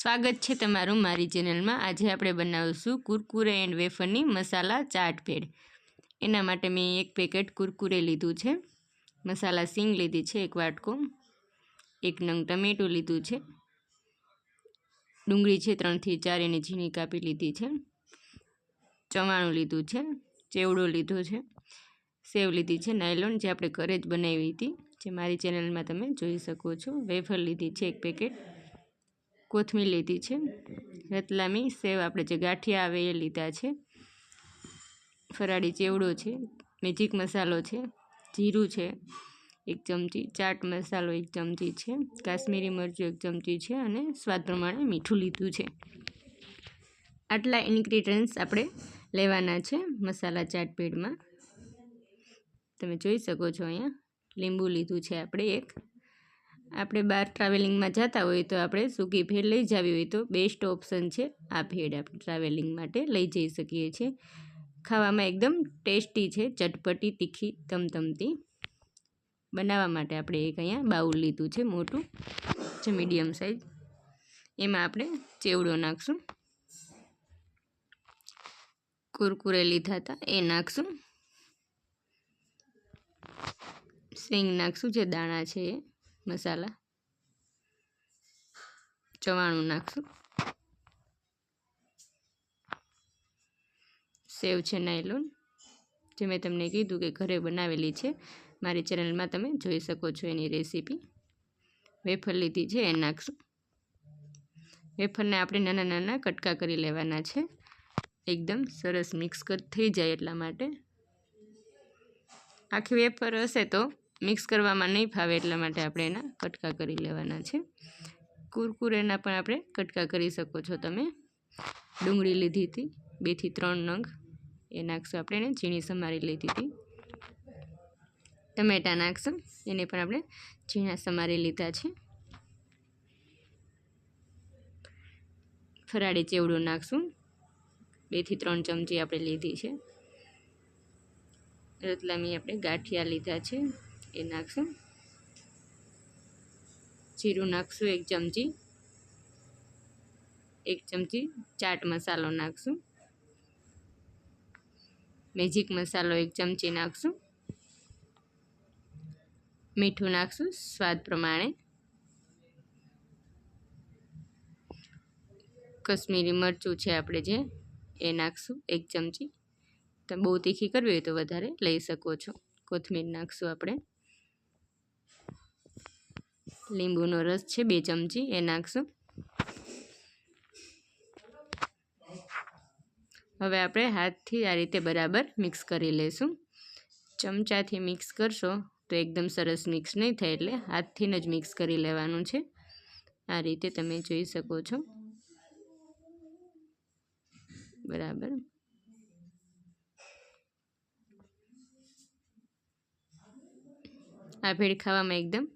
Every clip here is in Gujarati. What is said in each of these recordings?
સ્વાગત છે તમારું મારી ચેનલમાં. આજે આપણે બનાવીશું કુરકુરે એન્ડ વેફરની મસાલા ચાટ પેડ. એના માટે મેં એક પેકેટ કુરકુરે લીધું છે. મસાલા સિંગ લીધી છે એક વાટકો. એક નંગ ટમેટું લીધું છે. ડુંગળી છે ત્રણથી ચાર એની ઝીણી કાપી લીધી છે. ચવાણું લીધું છે. ચેવડો લીધો છે. સેવ લીધી છે નાયલોન જે આપણે ઘરે જ બનાવી હતી. જે મારી ચેનલમાં તમે જોઈ શકો છો. વેફર લીધી છે એક પેકેટ. કોથમીર લીધી છે. રતલામી સેવ આપણે જે ગાંઠિયા આવે એ લીધા છે. ફરાળી ચેવડો છે મેજિક મસાલો છે, જીરું છે, એક ચમચી, ચાટ મસાલો એક ચમચી છે, કાશ્મીરી મરચું એક ચમચી છે અને સ્વાદ પ્રમાણે મીઠું લીધું છે. આટલા ઇન્ગ્રીડિયન્ટ્સ આપણે લેવાના છે મસાલા ચાટ પેડમાં. તમે જોઈ શકો છો અહીંયા લીંબુ લીધું છે આપણે એક. આપણે બહાર ટ્રાવેલિંગમાં જતા હોઈએ તો આપણે સૂકી ભેળ લઈ જવી હોય તો બેસ્ટ ઓપ્શન છે આ ભેળ આપણે ટ્રાવેલિંગ માટે લઈ જઈ શકીએ છીએ. ખાવામાં એકદમ ટેસ્ટી છે, ચટપટી, તીખી, તમતમતી. બનાવવા માટે આપણે એક અહીંયા બાઉલ લીધું છે મોટું, જે મીડિયમ સાઇઝ એમાં આપણે ચેવડો નાખશું. કુરકુરે લીધા હતા, એ નાખશું. સિંગ નાખશું, જે દાણા છે એ. મસાલા. ચવાણું નાખશું. સેવ છે નાયલોન. જે મેં તમને કીધું કે ઘરે બનાવેલી છે. મારી ચેનલમાં તમે જોઈ શકો છો એની રેસીપી. વેફર લીધી છે, એ નાખશું. વેફરને આપણે નાના નાના કટકા કરી લેવાના છે. એકદમ સરસ મિક્સ થઈ જાય એટલા માટે. આખી વેફર હશે તો મિક્સ કરવામાં નહીં ફાવે એટલા માટે આપણે એના કટકા કરી લેવાના છે. કુરકુરેના પણ આપણે કટકા કરી શકો છો તમે. ડુંગળી લીધી હતી, બેથી ત્રણ નંગ. એ નાખશું આપણે એને, ઝીણી સમારી લીધી હતી. ટમેટાં નાખશું, એને પણ આપણે ઝીણા સમારી લીધા છે. ફરાળી ચેવડું નાખશું. બેથી ત્રણ ચમચી આપણે લીધી છે. રતલામી આપણે ગાંઠિયા લીધા છે. એ નાખશું? જીરું નાખશું એક ચમચી. એક ચમચી ચાટ મસાલો નાખશું. મેજિક મસાલો એક ચમચી નાખશું. મીઠું નાખશું સ્વાદ પ્રમાણે. કશ્મીરી મરચું છે આપણે જે, એ નાખશું એક ચમચી. તમે બહુ તીખી કરવી હોય તો વધારે લઈ શકો છો. કોથમીર નાખશું આપણે. લીંબુનો રસ છે, બે ચમચી, એ નાખશું. હવે આપણે હાથથી આ રીતે બરાબર મિક્સ કરી લઈશું ચમચાથી મિક્સ કરશો તો એકદમ સરસ મિક્સ નહીં થાય એટલે હાથથી જ મિક્સ કરી લેવાનું છે. આ રીતે તમે જોઈ શકો છો. બરાબર. આ ભેળ ખાવામાં એકદમ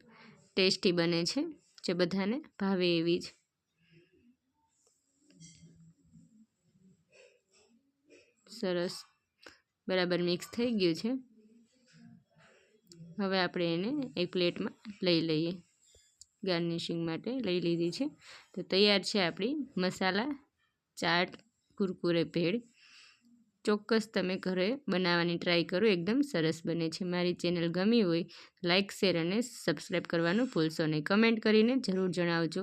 ટેસ્ટી બને છે જે બધાને ભાવે એવી જ. સરસ. બરાબર મિક્સ થઈ ગયું છે. હવે આપણે એને એક પ્લેટમાં લઈ લઈએ. ગાર્નિશિંગ માટે લઈ લીધી છે. તો તૈયાર છે આપણી મસાલા, ચાટ, કુરકુરે, ભેળ. ચોક્કસ તમે ઘરે બનાવવાની ટ્રાય કરો, એકદમ સરસ બને છે. મારી ચેનલ ગમી હોય લાઇક શેર અને સબસ્ક્રાઈબ કરવાનું ભૂલશો નહીં. કમેન્ટ કરીને જરૂર જણાવજો.